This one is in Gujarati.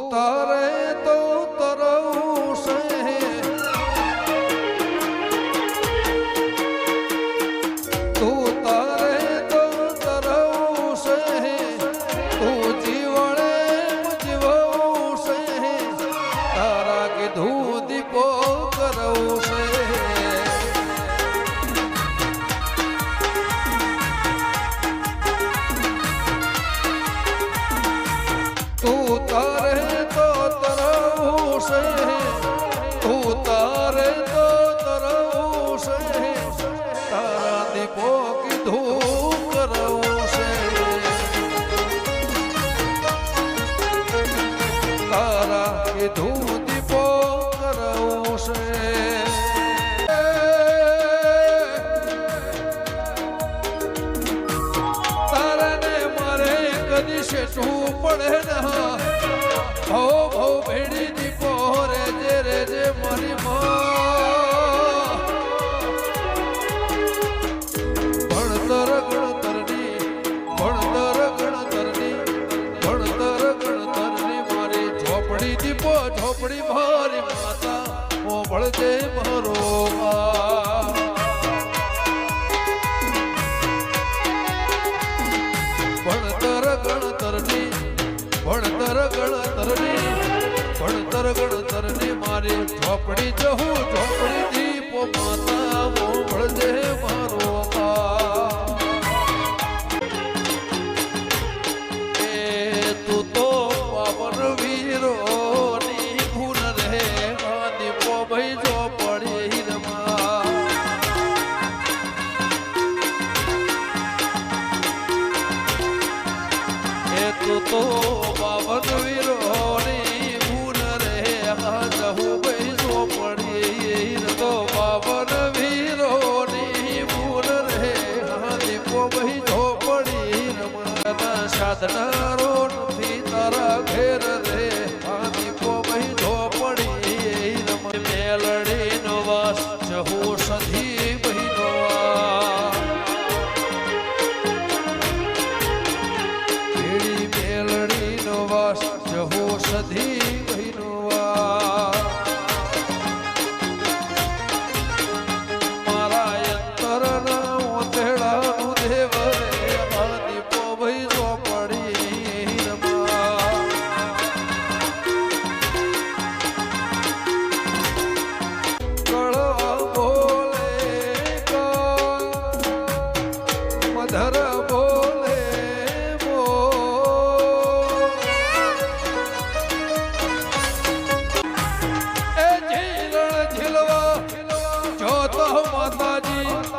voltar. ધૂમ દીપો કરાવશે. તારને મારે કદી શેઠવું પડે ના. હો ટીપો ઝોપડી ભરી માતા ઓભળજે મારો ભણતર ગણતરની ભણતર ગણતરની ભણતર ગણતરની મારી ઝોપડી, જહું ઝોપડીથી આવ્યો તો પાવન વીરોની ગુણ રે જહુ પૈસો પડી તો પાવન વીરોની ગુણ રે દીપો ભાઈ ઝોપડી રમણ સાધનારો અધી તો માતાજી.